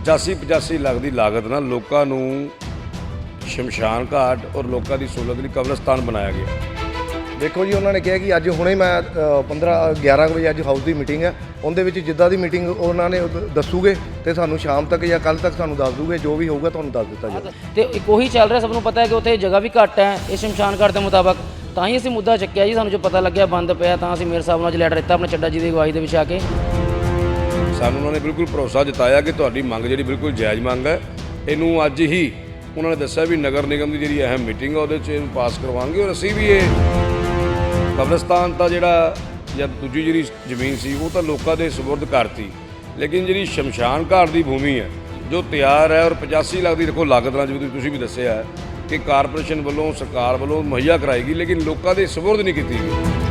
85 85 ਲੱਖ ਦੀ ਲਾਗਤ ਨਾਲ ਲੋਕਾਂ ਨੂੰ ਸ਼ਮਸ਼ਾਨ ਘਾਟ ਔਰ ਲੋਕਾਂ ਦੀ ਸਹੂਲਤ ਲਈ ਕਬਰਸਤਾਨ ਬਣਾਇਆ ਗਿਆ। ਦੇਖੋ ਜੀ ਉਹਨਾਂ ਨੇ ਕਿਹਾ ਕਿ ਅੱਜ ਹੁਣੇ ਮੈਂ ਅ, 15 11 ਕੁ ਵਜੇ ਅੱਜ ਹਾਊਸ ਦੀ ਮੀਟਿੰਗ ਹੈ। ਉਹਦੇ ਵਿੱਚ ਜਿੱਦਾਂ ਦੀ ਮੀਟਿੰਗ ਉਹਨਾਂ ਨੇ ਦੱਸੂਗੇ ਤੇ ਸਾਨੂੰ ਸ਼ਾਮ ਤੱਕ ਜਾਂ ਕੱਲ ਤੱਕ ਸਾਨੂੰ ਦੱਸ ਦੂਗੇ ਜੋ ਵੀ ਹੋਊਗਾ ਤੁਹਾਨੂੰ ਦੱਸ ਦਿੱਤਾ ਜਾਊਗਾ। ਤੇ ਇੱਕ ਉਹੀ ਚੱਲ ਰਿਹਾ ਸਭ ਨੂੰ ਪਤਾ ਹੈ ਕਿ ਉੱਥੇ ਜਗ੍ਹਾ ਵੀ ਘੱਟ ਹੈ ਇਹ ਸ਼ਮਸ਼ਾਨ ਘਾਟ ਦੇ ਮੁਤਾਬਕ। ਤਾਂ ਹੀ ਅਸੀਂ ਮੁੱਦਾ ਚੱਕਿਆ ਜੀ ਸਾਨੂੰ ਜੋ ਪਤਾ ਲੱਗਿਆ ਬੰਦ ਪਿਆ ਤਾਂ ਅਸੀਂ ਮੇਰੇ ਸਾਹਿਬ ਨਾਲ ਅੱਜ ਲੈਟਰ ਦਿੱਤਾ ਆਪਣੇ ਚੱਡਾ ਜੀ ਦੀ ਅਗਵਾਈ ਦੇ ਵਿੱਚ ਆ ਕੇ। ਸਾਨੂੰ ਉਹਨਾਂ ਨੇ ਬਿਲਕੁਲ ਭਰੋਸਾ ਜਤਾਇਆ ਕਿ ਤੁਹਾਡੀ ਮੰਗ ਜਿਹੜੀ ਬਿਲਕੁਲ ਜਾਇਜ਼ ਮੰਗ ਹੈ। ਇਹਨੂੰ ਅੱਜ ਹੀ ਉਹਨਾਂ ਨੇ ਦੱਸਿਆ ਵੀ ਨਗਰ ਨਿਗਮ ਦੀ ਜਿਹੜੀ ਅਹਿਮ ਮੀਟਿੰਗ ਹੈ, ਉਹਦੇ 'ਚ ਇਹਨੂੰ ਪਾਸ ਕਰਵਾਵਾਂਗੇ ਔਰ ਅਸੀਂ ਵੀ ਇਹ ਕਬਰਸਤਾਨ ਤਾਂ ਜਿਹੜਾ ਜਾਂ ਦੂਜੀ ਜਿਹੜੀ ਜ਼ਮੀਨ ਸੀ, ਉਹ ਤਾਂ ਲੋਕਾਂ ਦੇ ਸਪੁਰਦ ਕਰਤੀ ਲੇਕਿਨ ਜਿਹੜੀ ਸ਼ਮਸ਼ਾਨ ਘਾਟ ਦੀ ਭੂਮੀ ਹੈ, ਜੋ ਤਿਆਰ ਹੈ ਔਰ 85 ਲੱਖ ਦੀ ਦੇਖੋ ਲਾਗਤ ਨਾਲ ਜਿਵੇਂ ਤੁਸੀਂ ਵੀ ਦੱਸਿਆ ਕਿ ਕਾਰਪੋਰੇਸ਼ਨ ਵੱਲੋਂ, ਸਰਕਾਰ ਵੱਲੋਂ ਮੁਹੱਈਆ ਕਰਾਏਗੀ ਲੇਕਿਨ ਲੋਕਾਂ ਦੇ ਸਬੁਰਦ ਨਹੀਂ ਕੀਤੀ ਗਈ।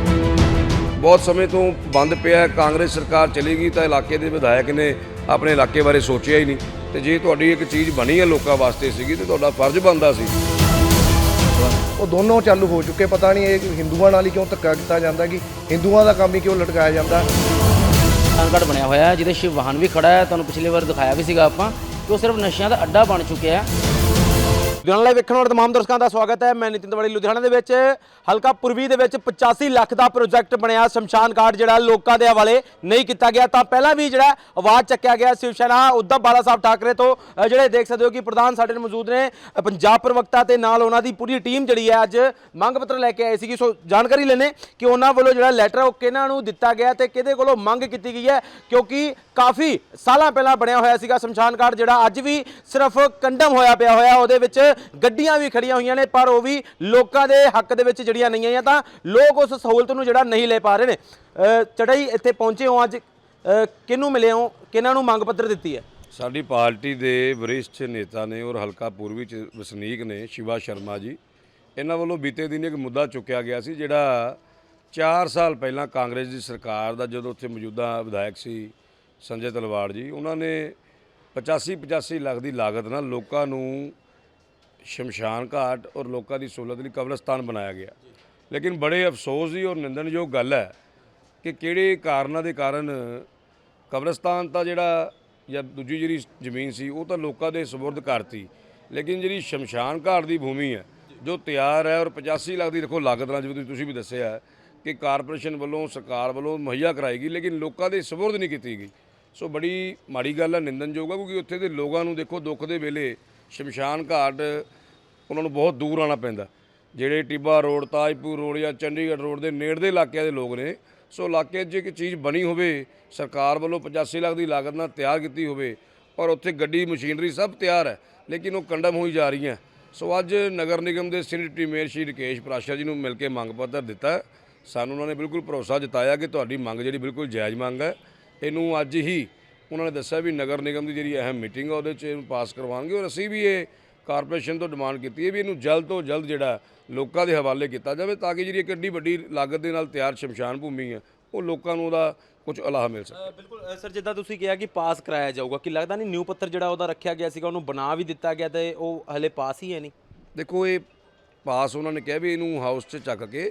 ਬਹੁਤ ਸਮੇਂ ਤੋਂ ਬੰਦ ਪਿਆ ਹੈ। ਕਾਂਗਰਸ ਸਰਕਾਰ ਚਲੇਗੀ ਤਾਂ ਇਲਾਕੇ ਦੇ ਵਿਧਾਇਕ ਨੇ ਆਪਣੇ ਇਲਾਕੇ ਬਾਰੇ ਸੋਚਿਆ ਹੀ ਨਹੀਂ। ਤੇ ਜੇ ਤੁਹਾਡੀ ਇੱਕ ਚੀਜ਼ ਬਣੀ ਹੈ ਲੋਕਾਂ ਵਾਸਤੇ ਸੀਗੀ ਤੇ ਤੁਹਾਡਾ ਫਰਜ਼ ਬਣਦਾ ਸੀ। ਉਹ ਦੋਨੋਂ ਚਾਲੂ ਹੋ ਚੁੱਕੇ ਪਤਾ ਨਹੀਂ ਇਹ ਹਿੰਦੂਆਂ ਨਾਲ ਹੀ ਕਿਉਂ ਧੱਕਾ ਕੀਤਾ ਜਾਂਦਾ ਕਿ ਹਿੰਦੂਆਂ ਦਾ ਕੰਮ ਹੀ ਕਿਉਂ ਲਟਕਾਇਆ ਜਾਂਦਾ। ਘਾਟ ਬਣਿਆ ਹੋਇਆ ਹੈ ਜਿਹਦੇ ਸ਼ਿਵ ਵਾਹਨ ਵੀ ਖੜਾ ਹੈ। ਤੁਹਾਨੂੰ ਪਿਛਲੀ ਵਾਰ ਦਿਖਾਇਆ ਵੀ ਸੀਗਾ ਆਪਾਂ ਕਿ ਉਹ ਸਿਰਫ ਨਸ਼ਿਆਂ ਦਾ ਅੱਡਾ ਬਣ ਚੁੱਕਿਆ ਹੈ। ਲੁਧਿਆਣਾ ਲਾਈਵ ਵੇਖਣ ਵਾਲੇ ਤਮਾਮ ਦਰਸ਼ਕਾਂ ਦਾ ਸਵਾਗਤ ਹੈ। ਮੈਂ ਨਿਤਿਨ ਤਵੜੀ ਲੁਧਿਆਣਾ ਦੇ ਵਿੱਚ, ਹਲਕਾ ਪੁਰਬੀ ਦੇ ਵਿੱਚ 85 ਲੱਖ ਦਾ ਪ੍ਰੋਜੈਕਟ ਬਣਿਆ। ਸ਼ਮਸ਼ਾਨ ਘਾਟ ਜਿਹੜਾ ਲੋਕਾਂ ਦੇ ਹਵਾਲੇ ਨਹੀਂ ਕੀਤਾ ਗਿਆ। ਤਾਂ ਪਹਿਲਾਂ ਵੀ ਜਿਹੜਾ ਆਵਾਜ਼ ਚੱਕਿਆ ਗਿਆ ਸ਼ਿਵ ਸੈਨਾ ਉद्धਵ ਬਾਲਾ ਸਾਹਿਬ ਠਾਕਰੇ ਤੋਂ। ਜਿਹੜੇ ਦੇਖ ਸਕਦੇ ਹੋ ਕਿ ਪ੍ਰਧਾਨ ਸਾਡੇ ਨਾਲ ਮੌਜੂਦ ਨੇ। ਪੰਜਾਬ ਪ੍ਰਵਕਤਾ ਤੇ ਨਾਲ ਉਹਨਾਂ ਦੀ ਪੂਰੀ ਟੀਮ ਜਿਹੜੀ ਹੈ ਅੱਜ ਮੰਗ ਪੱਤਰ ਲੈ ਕੇ ਆਏ ਸੀਗੀ। ਸੋ ਜਾਣਕਾਰੀ ਲੈਣੇ ਕਿ ਉਹਨਾਂ ਵੱਲੋਂ ਜਿਹੜਾ ਲੈਟਰ ਉਹ ਕਿਹਨਾਂ ਨੂੰ ਦਿੱਤਾ ਗਿਆ ਤੇ ਕਿਹਦੇ ਕੋਲੋਂ ਮੰਗ ਕੀਤੀ ਗਈ ਹੈ। ਕਿਉਂਕਿ ਕਾਫੀ ਸਾਲਾਂ ਪਹਿਲਾਂ ਬਣਿਆ ਹੋਇਆ ਸੀਗਾ ਸ਼ਮਸ਼ਾਨ ਘਾਟ ਜਿਹੜਾ। ਅੱਜ ਵੀ ਸਿਰਫ ਕੰਡਮ ਹੋਇਆ ਪਿਆ ਹੋਇਆ। ਉਹਦੇ ਵਿੱਚ ਗੱਡੀਆਂ ਵੀ ਖੜੀਆਂ ਹੋਈਆਂ ਨੇ ਪਰ ਉਹ ਵੀ ਲੋਕਾਂ ਦੇ ਹੱਕ ਦੇ ਵਿੱਚ ਜਿਹੜੀਆਂ ਨਹੀਂ ਆਈਆਂ ਤਾਂ ਲੋਕ ਉਸ ਸਹੂਲਤ ਨੂੰ ਜਿਹੜਾ ਨਹੀਂ ਲੈ ਪਾ ਰਹੇ ਨੇ। ਅ, ਚੜਾਈ ਇੱਥੇ ਪਹੁੰਚੇ ਹੋ ਅੱਜ। ਕਿਹਨੂੰ ਮਿਲੇ ਹੋ? ਕਿਹਨਾਂ ਨੂੰ ਮੰਗ ਪੱਤਰ ਦਿੱਤੀ ਹੈ? ਸਾਡੀ ਪਾਰਟੀ ਦੇ ਵਰਿਸ਼ਠ ਨੇਤਾ ਨੇ ਔਰ ਹਲਕਾ ਪੂਰਬੀ ਚ ਵਸਨੀਕ ਨੇ ਸ਼ਿਵਾ ਸ਼ਰਮਾ ਜੀ। ਇਹਨਾਂ ਵੱਲੋਂ ਬੀਤੇ ਦਿਨ ਇੱਕ ਮੁੱਦਾ ਚੁੱਕਿਆ ਗਿਆ ਸੀ ਜਿਹੜਾ 4 ਸਾਲ ਪਹਿਲਾਂ ਕਾਂਗਰਸ ਦੀ ਸਰਕਾਰ ਦਾ ਜਦੋਂ ਉੱਥੇ ਮੌਜੂਦਾ ਵਿਧਾਇਕ ਸੀ ਸੰਜੇ ਤਲਵਾੜ ਜੀ ਉਹਨਾਂ ਨੇ 85 85 ਲੱਖ ਦੀ ਲਾਗਤ ਨਾਲ ਲੋਕਾਂ ਨੂੰ ਸ਼ਮਸ਼ਾਨ ਘਾਟ ਔਰ ਲੋਕਾਂ ਦੀ ਸਹੂਲਤ ਲਈ ਕਬਰਸਤਾਨ ਬਣਾਇਆ ਗਿਆ। ਲੇਕਿਨ ਬੜੇ ਅਫਸੋਸ ਦੀ ਔਰ ਨਿੰਦਣਯੋਗ ਗੱਲ ਹੈ ਕਿ ਕਿਹੜੇ ਕਾਰਨਾਂ ਦੇ ਕਾਰਨ ਕਬਰਸਤਾਨ ਤਾਂ ਜਿਹੜਾ ਜਾਂ ਦੂਜੀ ਜਿਹੜੀ ਜ਼ਮੀਨ ਸੀ, ਉਹ ਤਾਂ ਲੋਕਾਂ ਦੇ ਸਪੁਰਦ ਕਰਤੀ ਲੇਕਿਨ ਜਿਹੜੀ ਸ਼ਮਸ਼ਾਨ ਘਾਟ ਦੀ ਭੂਮੀ ਹੈ, ਜੋ ਤਿਆਰ ਹੈ ਔਰ 85 ਲੱਖ ਦੀ ਦੇਖੋ ਲਾਗਤ ਨਾਲ, ਜਿਵੇਂ ਤੁਸੀਂ ਵੀ ਦੱਸਿਆ ਕਿ ਕਾਰਪੋਰੇਸ਼ਨ ਵੱਲੋਂ, ਸਰਕਾਰ ਵੱਲੋਂ ਮੁਹੱਈਆ ਕਰਾਏਗੀ ਲੇਕਿਨ ਲੋਕਾਂ ਦੇ ਸਬੁਰਦ ਨਹੀਂ ਕੀਤੀ ਗਈ। ਸੋ ਬੜੀ ਮਾੜੀ ਗੱਲ ਹੈ ਨਿੰਦਨਯੋਗ ਹੈ, ਕਿਉਂਕਿ ਉੱਥੇ ਦੇ ਲੋਕਾਂ ਨੂੰ ਦੇਖੋ ਦੁੱਖ ਦੇ ਵੇਲੇ ਸ਼ਮਸ਼ਾਨ ਘਾਟ, ਉਹਨਾਂ ਨੂੰ ਬਹੁਤ ਦੂਰ ਆਉਣਾ ਪੈਂਦਾ। ਜਿਹੜੇ ਟਿੱਬਾ ਰੋਡ, ਤਾਜਪੁਰ ਰੋਡ ਜਾਂ ਚੰਡੀਗੜ੍ਹ ਰੋਡ ਦੇ ਨੇੜਦੇ ਇਲਾਕਿਆਂ ਦੇ ਲੋਕ ਨੇ, ਸੋ ਇਲਾਕੇ 'ਚ ਇੱਕ ਚੀਜ਼ ਬਣੀ ਹੋਵੇ, ਸਰਕਾਰ ਵੱਲੋਂ 85 ਲੱਖ ਦੀ ਲਾਗਤ ਨਾਲ ਤਿਆਰ ਕੀਤੀ ਹੋਵੇ, ਔਰ ਉੱਥੇ ਗੱਡੀ, ਮਸ਼ੀਨਰੀ ਸਭ ਤਿਆਰ ਹੈ, ਲੇਕਿਨ ਉਹ ਕੰਡਮ ਹੋਈ ਜਾ ਰਹੀਆਂ। ਸੋ ਅੱਜ ਨਗਰ ਨਿਗਮ ਦੇ ਸੀਨੀਅਰ ਮੇਅਰ ਸ਼੍ਰੀ ਰਕੇਸ਼ ਪ੍ਰਾਸ਼ਾ ਜੀ ਨੂੰ ਮਿਲ ਕੇ ਮੰਗ ਪੱਤਰ ਦਿੱਤਾ। ਸਾਨੂੰ ਉਹਨਾਂ ਨੇ ਬਿਲਕੁਲ ਭਰੋਸਾ ਜਤਾਇਆ ਕਿ ਤੁਹਾਡੀ ਮੰਗ ਜਿਹੜੀ ਬਿਲਕੁਲ ਜਾਇਜ਼ ਮੰਗ ਹੈ। ਇਹਨੂੰ ਅੱਜ ਹੀ ਉਹਨਾਂ ਨੇ ਦੱਸਿਆ ਵੀ ਨਗਰ ਨਿਗਮ ਦੀ ਜਿਹੜੀ ਅਹਿਮ ਮੀਟਿੰਗ ਹੈ ਉਹਦੇ 'ਚ ਇਹਨੂੰ ਪਾਸ ਕਰਵਾਵਾਂਗੇ ਔਰ ਅਸੀਂ ਵੀ ਇਹ ਕਾਰਪੋਰੇਸ਼ਨ ਤੋਂ ਡਿਮਾਂਡ ਕੀਤੀ ਹੈ ਵੀ ਇਹਨੂੰ ਜਲਦ ਤੋਂ ਜਲਦ ਜਿਹੜਾ ਲੋਕਾਂ ਦੇ ਹਵਾਲੇ ਕੀਤਾ ਜਾਵੇ ਤਾਂ ਕਿ ਜਿਹੜੀ ਇੱਕ ਏਡੀ ਵੱਡੀ ਲਾਗਤ ਦੇ ਨਾਲ ਤਿਆਰ ਸ਼ਮਸ਼ਾਨ ਭੂਮੀ ਹੈ ਉਹ ਲੋਕਾਂ ਨੂੰ ਉਹਦਾ ਕੁਝ ਅਲਾਹ ਮਿਲ ਸਕੇ। ਬਿਲਕੁਲ ਸਰ ਜਿੱਦਾਂ ਤੁਸੀਂ ਕਿਹਾ ਕਿ ਪਾਸ ਕਰਾਇਆ ਜਾਊਗਾ ਕਿ ਲੱਗਦਾ ਨਹੀਂ ਨਿਊ ਪੱਤਰ ਜਿਹੜਾ ਉਹਦਾ ਰੱਖਿਆ ਗਿਆ ਸੀਗਾ ਉਹਨੂੰ ਬਣਾ ਵੀ ਦਿੱਤਾ ਗਿਆ ਤੇ ਉਹ ਹਲੇ ਪਾਸ ਹੀ ਹੈ ਨਹੀਂ? ਦੇਖੋ ਇਹ ਪਾਸ ਉਹਨਾਂ ਨੇ ਕਿਹਾ ਵੀ ਇਹਨੂੰ ਹਾਊਸ 'ਚ ਚੱਕ ਕੇ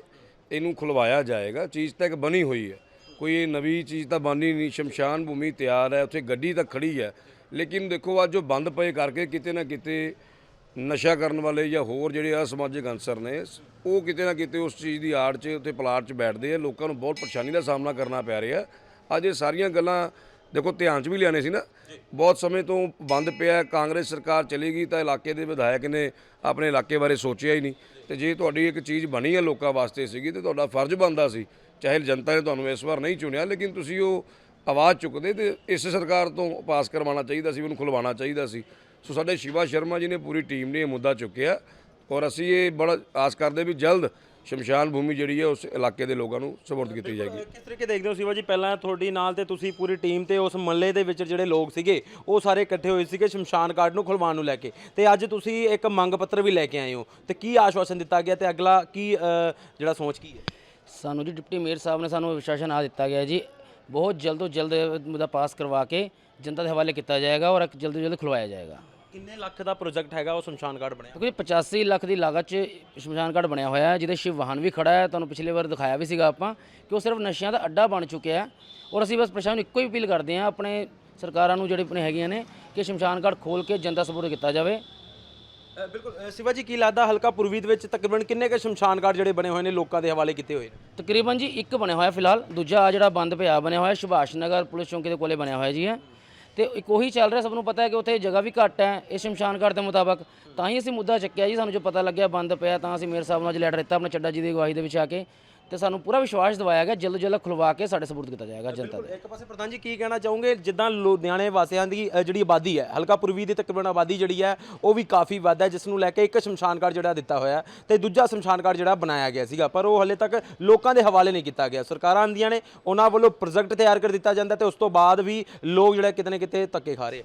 ਇਹਨੂੰ ਖੁਲਵਾਇਆ ਜਾਏਗਾ ਚੀਜ਼ ਤਾਂ ਇੱਕ ਬਣੀ ਹੋਈ ਹੈ। ਕੋਈ ਇਹ ਨਵੀਂ ਚੀਜ਼ ਤਾਂ ਬਣੀ ਨਹੀਂ, ਸ਼ਮਸ਼ਾਨ ਭੂਮੀ ਤਿਆਰ ਹੈ, ਉੱਥੇ ਗੱਡੀ ਤਾਂ ਖੜੀ ਹੈ। ਲੇਕਿਨ ਦੇਖੋ ਅੱਜ ਜੋ ਬੰਦ ਪਏ ਕਰਕੇ ਕਿਤੇ ਨਾ ਕਿਤੇ ਨਸ਼ਾ ਕਰਨ ਵਾਲੇ ਜਾਂ ਹੋਰ ਜਿਹੜੇ ਅਸਮਾਜਿਕ ਅਨਸਰ ਨੇ, ਉਹ ਕਿਤੇ ਨਾ ਕਿਤੇ ਉਸ ਚੀਜ਼ ਦੀ ਆੜ 'ਚ, ਉੱਥੇ ਪਲਾਟ 'ਚ ਬੈਠਦੇ ਆ। ਲੋਕਾਂ ਨੂੰ ਬਹੁਤ ਪਰੇਸ਼ਾਨੀ ਦਾ ਸਾਹਮਣਾ ਕਰਨਾ ਪੈ ਰਿਹਾ। ਅੱਜ ਇਹ ਸਾਰੀਆਂ ਗੱਲਾਂ ਦੇਖੋ ਧਿਆਨ 'ਚ ਵੀ ਲਿਆਣੇ ਸੀ ਨਾ। ਬਹੁਤ ਸਮੇਂ ਤੋਂ ਬੰਦ ਪਿਆ। ਕਾਂਗਰਸ ਸਰਕਾਰ ਚਲੇਗੀ ਤਾਂ ਇਲਾਕੇ ਦੇ ਵਿਧਾਇਕ ਨੇ ਆਪਣੇ ਇਲਾਕੇ ਬਾਰੇ ਸੋਚਿਆ ਹੀ ਨਹੀਂ। ਤੇ ਜੇ ਤੁਹਾਡੀ ਇੱਕ ਚੀਜ਼ ਬਣੀ ਹੈ ਲੋਕਾਂ ਵਾਸਤੇ ਸੀਗੀ ਤੇ ਤੁਹਾਡਾ ਫਰਜ਼ ਬਣਦਾ ਸੀ ਚਾਹੇ ਜਨਤਾ ਨੇ ਤੁਹਾਨੂੰ ਇਸ ਵਾਰ ਨਹੀਂ ਚੁਣਿਆ ਲੇਕਿਨ ਤੁਸੀਂ ਉਹ ਆਵਾਜ਼ ਚੁੱਕਦੇ ਤੇ ਇਸ ਸਰਕਾਰ ਤੋਂ ਪਾਸ ਕਰਵਾਉਣਾ ਚਾਹੀਦਾ ਸੀ ਉਹਨੂੰ ਖੁਲਵਾਉਣਾ ਚਾਹੀਦਾ ਸੀ। ਸੋ ਸਾਡੇ ਸ਼ਿਵਾ ਸ਼ਰਮਾ ਜੀ ਨੇ ਪੂਰੀ ਟੀਮ ਨੇ ਇਹ ਮੁੱਦਾ ਚੁੱਕਿਆ ਔਰ ਅਸੀਂ ਇਹ ਬੜਾ ਆਸ ਕਰਦੇ ਵੀ ਜਲਦ ਸ਼ਮਸ਼ਾਨ ਭੂਮੀ ਜਿਹੜੀ ਹੈ ਉਸ ਇਲਾਕੇ ਦੇ ਲੋਕਾਂ ਨੂੰ ਸਪੋਰਟ ਕੀਤੀ ਜਾਏਗੀ। ਕਿਸ ਤਰੀਕੇ ਦੇਖਦੇ ਹੋ ਸਿਵਾ ਜੀ ਪਹਿਲਾਂ ਤੁਹਾਡੀ ਨਾਲ ਤੇ ਤੁਸੀਂ ਪੂਰੀ ਟੀਮ ਤੇ ਉਸ ਮਹੱਲੇ ਦੇ ਵਿੱਚ ਜਿਹੜੇ ਲੋਕ ਸੀਗੇ ਉਹ ਸਾਰੇ ਇਕੱਠੇ ਹੋਏ ਸੀਗੇ ਸ਼ਮਸ਼ਾਨ ਘਾਟ ਨੂੰ ਖੁਲਵਾਉਣ ਨੂੰ ਲੈ ਕੇ। ਤੇ ਅੱਜ ਤੁਸੀਂ ਇੱਕ ਮੰਗ ਪੱਤਰ ਵੀ ਲੈ ਕੇ ਆਏ ਹੋ। ਤੇ ਕੀ ਆਸ਼ਵਾਸਨ ਦਿੱਤਾ ਗਿਆ ਤੇ ਅਗਲਾ ਕੀ ਜਿਹੜਾ ਸੋਚ ਕੀ ਹੈ? ਸਾਨੂੰ ਜੀ ਡਿਪਟੀ ਮੇਅਰ ਸਾਹਿਬ ਨੇ ਸਾਨੂੰ ਵਿਸ਼ਵਾਸਨ ਆ ਦਿੱਤਾ ਗਿਆ ਜੀ। ਬਹੁਤ ਜਲਦ ਤੋਂ ਜਲਦ ਮੁੱਦਾ ਪਾਸ ਕਰਵਾ ਕੇ ਜਨਤਾ ਦੇ ਹਵਾਲੇ ਕੀਤਾ ਜਾਏਗਾ ਔਰ ਜਲਦ ਤੋਂ ਜਲਦ ਖੁਲਵਾਇਆ ਜਾਏਗਾ। ਕਿੰਨੇ ਲੱਖ ਦਾ ਪ੍ਰੋਜੈਕਟ ਹੈਗਾ ਉਹ ਸ਼ਮਸ਼ਾਨ ਘਾਟ ਬਣਿਆ? ਕਿਉਂਕਿ 85 ਲੱਖ ਦੀ ਲਾਗਤ 'ਚ ਸ਼ਮਸ਼ਾਨ ਘਾਟ ਬਣਿਆ ਹੋਇਆ ਹੈ ਜਿਹਦੇ ਸ਼ਿਵ ਵਾਹਨ ਵੀ ਖੜਾ ਹੈ ਤੁਹਾਨੂੰ ਪਿਛਲੀ ਵਾਰ ਦਿਖਾਇਆ ਵੀ ਸੀਗਾ ਆਪਾਂ ਕਿ ਉਹ ਸਿਰਫ ਨਸ਼ਿਆਂ ਦਾ ਅੱਡਾ ਬਣ ਚੁੱਕਿਆ ਹੈ। ਔਰ ਅਸੀਂ ਬਸ ਪ੍ਰਸ਼ਾਸਨ ਨੂੰ ਇੱਕੋ ਹੀ ਅਪੀਲ ਕਰਦੇ ਹਾਂ ਆਪਣੇ ਸਰਕਾਰਾਂ ਨੂੰ ਜਿਹੜੇ ਆਪਣੇ ਹੈਗੀਆਂ ਨੇ ਕਿ ਸ਼ਮਸ਼ਾਨ ਘਾਟ ਖੋਲ ਕੇ ਜਨਤਾ ਸਪੋਰਟ ਕੀਤਾ ਜਾਵੇ। ਬਿਲਕੁਲ ਸਿਵਾ ਜੀ ਕੀ ਲੱਗਦਾ ਹਲਕਾ ਪੁਰਵੀ ਦੇ ਵਿੱਚ ਤਕਰੀਬਨ ਕਿੰਨੇ ਕੁ ਸ਼ਮਸ਼ਾਨ ਘਾਟ ਜਿਹੜੇ ਬਣੇ ਹੋਏ ਨੇ ਲੋਕਾਂ ਦੇ ਹਵਾਲੇ ਕੀਤੇ ਹੋਏ ਨੇ? ਤਕਰੀਬਨ ਜੀ ਇੱਕ ਬਣਿਆ ਹੋਇਆ ਫਿਲਹਾਲ ਦੂਜਾ ਆ ਜਿਹੜਾ ਬੰਦ ਪਿਆ ਬਣਿਆ ਹੋਇਆ ਸੁਭਾਸ਼ ਨਗਰ ਪੁਲਿਸ ਚੌਂਕੀ ਦੇ ਕੋਲੇ ਬਣਿਆ ਹੋਇਆ ਜੀ ਹੈ ਤੇ ਇੱਕ ਉਹੀ ਚੱਲ ਰਿਹਾ, ਸਭ ਨੂੰ ਪਤਾ ਹੈ ਕਿ ਉੱਥੇ ਜਗ੍ਹਾ ਵੀ ਘੱਟ ਹੈ ਇਹ ਸ਼ਮਸ਼ਾਨ ਘਾਟ ਦੇ ਮੁਤਾਬਕ। ਤਾਂ ਹੀ ਅਸੀਂ ਮੁੱਦਾ ਚੱਕਿਆ ਜੀ, ਸਾਨੂੰ ਜੋ ਪਤਾ ਲੱਗਿਆ ਬੰਦ ਪਿਆ, ਤਾਂ ਅਸੀਂ ਮੇਅਰ ਸਾਹਿਬ ਨੂੰ ਅੱਜ ਲੈਟਰ ਦਿੱਤਾ, ਆਪਣੇ ਚੱਡਾ ਜੀ ਦੀ ਅਗਵਾਈ ਦੇ ਵਿੱਚ ਆ ਕੇ। ਤੇ ਸਾਨੂੰ ਪੂਰਾ ਵਿਸ਼ਵਾਸ ਦਿਵਾਇਆ ਗਿਆ ਜਲਦ ਜਲਦ ਖੁਲਵਾ ਕੇ ਸਾਡੇ ਸਪੋਰਟ ਕੀਤਾ ਜਾਏਗਾ ਜਨਤਾ ਦੇ। ਇੱਕ ਪਾਸੇ ਪ੍ਰਧਾਨ ਜੀ ਕੀ ਕਹਿਣਾ ਚਾਹੋਗੇ? ਜਿੱਦਾਂ ਲੁਧਿਆਣੇ ਵਾਸੀਆਂ ਦੀ ਅ, ਜਿਹੜੀ ਆਬਾਦੀ ਹੈ ਹਲਕਾ ਪੁਰਵੀ ਦੀ ਤਕਰੀਬਨ ਆਬਾਦੀ ਜਿਹੜੀ ਹੈ ਉਹ ਵੀ ਕਾਫੀ ਵੱਧ ਹੈ ਜਿਸ ਨੂੰ ਲੈ ਕੇ ਇੱਕ ਸ਼ਮਸ਼ਾਨ ਘਾਟ ਜਿਹੜਾ ਦਿੱਤਾ ਹੋਇਆ ਹੈ ਤੇ ਦੂਜਾ ਸ਼ਮਸ਼ਾਨ ਘਾਟ ਜਿਹੜਾ ਬਣਾਇਆ ਗਿਆ ਸੀਗਾ ਪਰ ਉਹ ਹਲੇ ਤੱਕ ਲੋਕਾਂ ਦੇ ਹਵਾਲੇ ਨਹੀਂ ਕੀਤਾ ਗਿਆ। ਸਰਕਾਰਾਂ ਆਂਦੀਆਂ ਨੇ ਉਹਨਾਂ ਵੱਲੋਂ ਪ੍ਰੋਜੈਕਟ ਤਿਆਰ ਕਰ ਦਿੱਤਾ ਜਾਂਦਾ ਤੇ ਉਸ ਤੋਂ ਬਾਅਦ ਵੀ ਲੋਕ ਜਿਹੜਾ ਕਿਤੇ ਨਾ ਕਿਤੇ ਧੱਕੇ ਖਾ ਰਹੇ ਆ।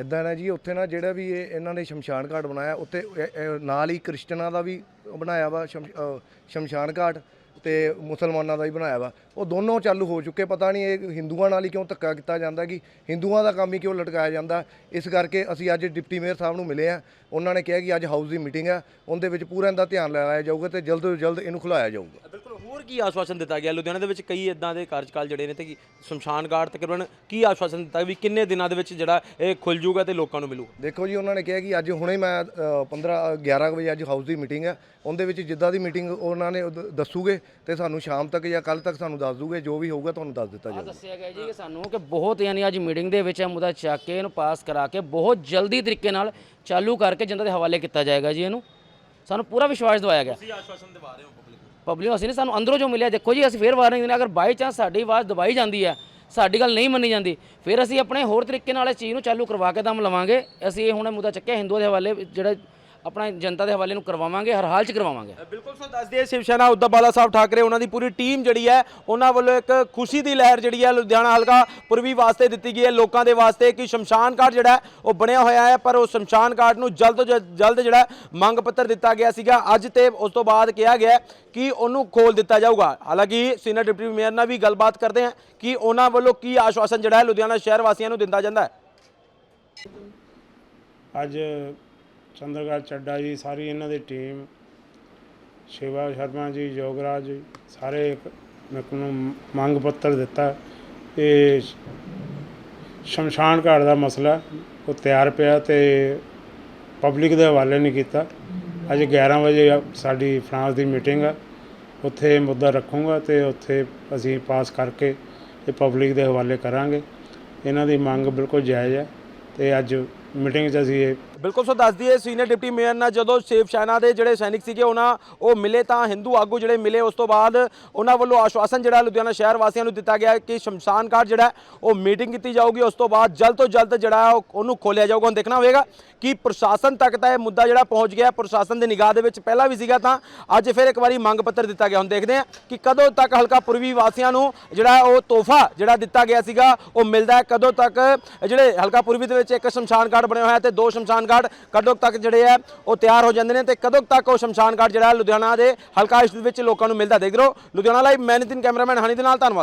ਇਦਾਂ ਨਾ ਜੀ ਉੱਥੇ ਨਾ ਜਿਹੜਾ ਵੀ ਇਹ ਇਹਨਾਂ ਨੇ ਸ਼ਮਸ਼ਾਨ ਘਾਟ ਬਣਾਇਆ ਉੱਥੇ ਇਹ- ਇਹ ਨਾਲ ਹੀ ਕ੍ਰਿਸਚਨਾਂ ਦਾ ਵੀ ਬਣਾਇਆ ਵਾ ਸ਼ਮ- ਅ, ਸ਼ਮਸ਼ਾਨ ਘਾਟ। ਤੇ ਮੁਸਲਮਾਨਾਂ ਦਾ ਵੀ ਬਣਾਇਆ ਵਾ। ਉਹ ਦੋਨੋਂ ਚਾਲੂ ਹੋ ਚੁੱਕੇ, ਪਤਾ ਨਹੀਂ ਇਹ ਹਿੰਦੂਆਂ ਨਾਲ ਹੀ ਕਿਉਂ ਧੱਕਾ ਕੀਤਾ ਜਾਂਦਾ ਕਿ ਹਿੰਦੂਆਂ ਦਾ ਕੰਮ ਹੀ ਕਿਉਂ ਲਟਕਾਇਆ ਜਾਂਦਾ। ਇਸ ਕਰਕੇ ਅਸੀਂ ਅੱਜ ਡਿਪਟੀ ਮੇਅਰ ਸਾਹਿਬ ਨੂੰ ਮਿਲੇ ਆ। ਉਹਨਾਂ ਨੇ ਕਿਹਾ ਕਿ ਅੱਜ ਹਾਊਸ ਦੀ ਮੀਟਿੰਗ ਆ। ਉਹਦੇ ਵਿੱਚ ਪੂਰਾ ਇਹਦਾ ਧਿਆਨ ਲਾਇਆ ਜਾਊਗਾ ਤੇ ਜਲਦ ਤੋਂ ਜਲਦ ਇਹਨੂੰ ਖੁਲਾਇਆ ਜਾਊਗਾ। ਹੋਰ ਕੀ ਆਸ਼ਵਾਸਨ ਦਿੱਤਾ ਗਿਆ? ਲੁਧਿਆਣਾ ਦੇ ਵਿੱਚ ਕਈ ਇਦਾਂ ਦੇ ਕਾਰਜਕਾਲ ਜਿਹੜੇ ਨੇ ਤੇ ਕੀ ਸ਼ਮਸ਼ਾਨ ਘਾਟ ਤਕਰੀਬਨ ਕੀ ਆਸ਼ਵਾਸਨ ਦਿੱਤਾ ਵੀ ਕਿੰਨੇ ਦਿਨਾਂ ਦੇ ਵਿੱਚ ਜਿਹੜਾ ਇਹ ਖੁੱਲ ਜੂਗਾ ਤੇ ਲੋਕਾਂ ਨੂੰ ਮਿਲੂਗਾ? ਦੇਖੋ ਜੀ ਉਹਨਾਂ ਨੇ ਕਿਹਾ ਕਿ ਅੱਜ ਹੁਣੇ ਮੈਂ ਅ, 15 11 ਕੁ ਵਜੇ ਅੱਜ ਹਾਊਸ ਦੀ ਮੀਟਿੰਗ ਆ ਉਹਦੇ ਵਿੱਚ ਜਿੱਦਾਂ ਦੀ ਮੀਟਿੰਗ ਉਹਨਾਂ ਨੇ ਦੱਸੂਗੇ ਤੇ ਸਾਨੂੰ ਸ਼ਾਮ ਤੱਕ ਜਾਂ ਕੱਲ ਤੱਕ ਸਾਨੂੰ ਦੱਸ ਦੂਗੇ। ਜੋ ਵੀ ਹੋਊਗਾ ਤੁਹਾਨੂੰ ਦੱਸ ਦਿੱਤਾ ਆ ਜਾਊਗਾ। ਦੱਸਿਆ ਗਿਆ ਜੀ ਕਿ ਸਾਨੂੰ ਕਿ ਬਹੁਤ ਯਾਨੀ ਅੱਜ ਮੀਟਿੰਗ ਦੇ ਵਿੱਚ ਇਹ ਮੁੱਦਾ ਚੱਕ ਕੇ ਇਹਨੂੰ ਪਾਸ ਕਰਾ ਕੇ ਬਹੁਤ ਜਲਦੀ ਤਰੀਕੇ ਨਾਲ ਚਾਲੂ ਕਰਕੇ ਜਨਤਾ ਦੇ ਹਵਾਲੇ ਕੀਤਾ ਜਾਏਗਾ ਜੀ ਇਹਨੂੰ। ਸਾਨੂੰ ਪੂਰਾ ਵਿਸ਼ਵਾਸ ਦਿਵਾਇਆ ਗਿਆ। ਤੁਸੀਂ ਆਸ਼ਵਾਸਨ ਦਿਵਾ ਰਹੇ ਹੋ ਪਬਲਿਕ ਪਬਲਿਕ ਅਸੀਂ ਨਹੀਂ ਸਾਨੂੰ ਅੰਦਰੋਂ ਜੋ ਮਿਲਿਆ ਦੇਖੋ ਜੀ ਅਸੀਂ ਫੇਰ ਵਾਰਨਿੰਗ ਦਿੰਦੇ। ਹਾਂ, ਅਗਰ ਬਾਈ ਚਾਂਸ ਸਾਡੀ ਆਵਾਜ਼ ਦਬਾਈ ਜਾਂਦੀ ਹੈ ਸਾਡੀ ਗੱਲ ਨਹੀਂ ਮੰਨੀ ਜਾਂਦੀ ਫਿਰ ਅਸੀਂ ਆਪਣੇ ਹੋਰ ਤਰੀਕੇ ਨਾਲ ਇਸ ਚੀਜ਼ ਨੂੰ ਚਾਲੂ ਕਰਵਾ ਕੇ ਦਮ ਲਵਾਂਗੇ। ਅਸੀਂ ਇਹ ਹੁਣ ਮੁੱਦਾ ਚੱਕਿਆ ਹਿੰਦੂਆਂ ਦੇ ਹਵਾਲੇ ਜਿਹੜਾ ਆਪਣਾ ਜਨਤਾ ਦੇ ਹਵਾਲੇ ਨੂੰ ਕਰਵਾਵਾਂਗੇ ਹਰ ਹਾਲ 'ਚ ਕਰਵਾਵਾਂਗੇ। ਬਿਲਕੁਲ ਸੋ ਦੱਸ ਦਈਏ ਸ਼ਿਵ ਸੈਨਾ ਉद्धਵ ਬਾਲਾ ਸਾਹਿਬ ਠਾਕਰੇ ਉਹਨਾਂ ਦੀ ਪੂਰੀ ਟੀਮ ਜਿਹੜੀ ਹੈ ਉਹਨਾਂ ਵੱਲੋਂ ਇੱਕ ਖੁਸ਼ੀ ਦੀ ਲਹਿਰ ਜਿਹੜੀ ਹੈ ਲੁਧਿਆਣਾ ਹਲਕਾ ਪੁਰਵੀ ਵਾਸਤੇ ਦਿੱਤੀ ਗਈ ਹੈ ਲੋਕਾਂ ਦੇ ਵਾਸਤੇ ਕਿ ਸ਼ਮਸ਼ਾਨ ਘਾਟ ਜਿਹੜਾ ਹੈ ਉਹ ਬਣਿਆ ਹੋਇਆ ਹੈ ਪਰ ਉਹ ਸ਼ਮਸ਼ਾਨ ਘਾਟ ਨੂੰ ਜਲਦ ਤੋਂ ਜਲਦ ਜਿਹੜਾ ਮੰਗ ਪੱਤਰ ਦਿੱਤਾ ਗਿਆ ਸੀਗਾ। ਅੱਜ ਤੇ ਉਸ ਤੋਂ ਬਾਅਦ ਕਿਹਾ ਗਿਆ ਕਿ ਉਹਨੂੰ ਖੋਲ ਦਿੱਤਾ ਜਾਊਗਾ। ਹਾਲਾਂਕਿ ਸੀਨੀਅਰ ਡਿਪਟੀ ਮੇਅਰ ਨਾਲ ਵੀ ਗੱਲਬਾਤ ਕਰਦੇ ਹਾਂ ਕਿ ਉਹਨਾਂ ਵੱਲੋਂ ਕੀ ਆਸ਼ਵਾਸਨ ਜਿਹੜਾ ਹੈ ਲੁਧਿਆਣਾ ਸ਼ਹਿਰ ਵਾਸੀਆਂ ਨੂੰ ਦਿੰਦਾ ਜਾਂਦਾ ਹੈ। ਅੱਜ ਚੰਦਰਗੜ੍ਹ ਚੱਡਾ ਜੀ, ਸਾਰੀ ਇਹਨਾਂ ਦੀ ਟੀਮ ਸ਼ਿਵਾ ਸ਼ਰਮਾ ਜੀ ਯੋਗਰਾਜ ਜੀ, ਸਾਰੇ ਇੱਕ ਨੂੰ ਮੰਗ ਪੱਤਰ ਦਿੱਤਾ। ਇਹ ਸ਼ਮਸ਼ਾਨ ਘਾਟ ਦਾ ਮਸਲਾ ਉਹ ਤਿਆਰ ਪਿਆ ਤੇ ਪਬਲਿਕ ਦੇ ਹਵਾਲੇ ਨਹੀਂ ਕੀਤਾ। ਅੱਜ 11 ਵਜੇ ਸਾਡੀ ਫਰਾਂਸ ਦੀ ਮੀਟਿੰਗ ਆ। ਉੱਥੇ ਇਹ ਮੁੱਦਾ ਰੱਖੂੰਗਾ ਤੇ ਉੱਥੇ ਅਸੀਂ ਪਾਸ ਕਰਕੇ ਇਹ ਪਬਲਿਕ ਦੇ ਹਵਾਲੇ ਕਰਾਂਗੇ। ਇਹਨਾਂ ਦੀ ਮੰਗ ਬਿਲਕੁਲ ਜਾਇਜ਼ ਹੈ ਤੇ ਅੱਜ ਮੀਟਿੰਗ 'ਚ ਅਸੀਂ ਇਹ ਬਿਲਕੁਲ, ਸੋ ਦੱਸ ਦਈਏ, ਸੀਨੀਅਰ ਡਿਪਟੀ ਮੇਅਰ ਨਾਲ ਜਦੋਂ ਸ਼ੇਵ ਸੈਨਾ ਦੇ ਜਿਹੜੇ ਸੈਨਿਕ ਸੀਗੇ, ਉਹਨਾਂ, ਉਹ ਮਿਲੇ ਤਾਂ ਹਿੰਦੂ ਆਗੂ ਜਿਹੜੇ ਮਿਲੇ, ਉਸ ਤੋਂ ਬਾਅਦ ਉਹਨਾਂ ਵੱਲੋਂ ਆਸ਼ਵਾਸਨ ਜਿਹੜਾ ਲੁਧਿਆਣਾ ਸ਼ਹਿਰ ਵਾਸੀਆਂ ਨੂੰ ਦਿੱਤਾ ਗਿਆ ਕਿ ਸ਼ਮਸ਼ਾਨ ਘਾਟ ਜਿਹੜਾ, ਉਹ ਮੀਟਿੰਗ ਕੀਤੀ ਜਾਊਗੀ। ਉਸ ਤੋਂ ਬਾਅਦ ਜਲਦ ਤੋਂ ਜਲਦ ਜਿਹੜਾ ਉਹ- ਉਹਨੂੰ ਖੋਲਿਆ ਜਾਊਗਾ। ਹੁਣ ਦੇਖਣਾ ਹੋਵੇਗਾ ਕਿ ਪ੍ਰਸ਼ਾਸਨ ਤੱਕ ਤਾਂ ਇਹ ਮੁੱਦਾ ਜਿਹੜਾ ਪਹੁੰਚ ਗਿਆ। ਪ੍ਰਸ਼ਾਸਨ ਦੀ ਨਿਗਾਹ ਦੇ ਵਿੱਚ ਪਹਿਲਾਂ ਵੀ ਸੀਗਾ ਤਾਂ ਅੱਜ ਫਿਰ ਇੱਕ ਵਾਰੀ ਮੰਗ ਪੱਤਰ ਦਿੱਤਾ ਗਿਆ। ਹੁਣ ਦੇਖਦੇ ਹਾਂ ਕਿ ਕਦੋਂ ਤੱਕ ਹਲਕਾ ਪੂਰਬੀ ਵਾਸੀਆਂ ਨੂੰ ਜਿਹੜਾ, ਉਹ ਤੋਹਫਾ ਜਿਹੜਾ ਦਿੱਤਾ ਗਿਆ ਸੀਗਾ, ਉਹ ਮਿਲਦਾ ਹੈ। ਕਦੋਂ ਤੱਕ ਜਿਹੜੇ ਹਲਕਾ ਪੂਰਬੀ ਦੇ ਵਿੱਚ ਇੱਕ ਸ਼ਮਸ਼ਾਨ ਘਾਟ ਬਣਿਆ ਹੋਇਆ ਤੇ ਦੋ ਸ਼ਮਸ਼ਾਨ ਘਾਟ ਕਦੋਂ ਤੱਕ ਜਿਹੜੇ ਆ ਉਹ ਤਿਆਰ ਹੋ ਜਾਂਦੇ ਨੇ ਤੇ ਕਦੋਂ ਤੱਕ ਉਹ ਸ਼ਮਸ਼ਾਨ ਘਾਟ ਜਿਹੜਾ ਲੁਧਿਆਣਾ ਦੇ ਹਲਕਾ ਇਸ ਵਿੱਚ ਲੋਕਾਂ ਨੂੰ ਮਿਲਦਾ ਦੇਖ ਰਹੇ ਲੁਧਿਆਣਾ ਲਾਈਵ, ਮੈਂ ਕੈਮਰਾਮੈਨ ਹਨੀ ਦੇ ਨਾਲ, ਧੰਨਵਾਦ।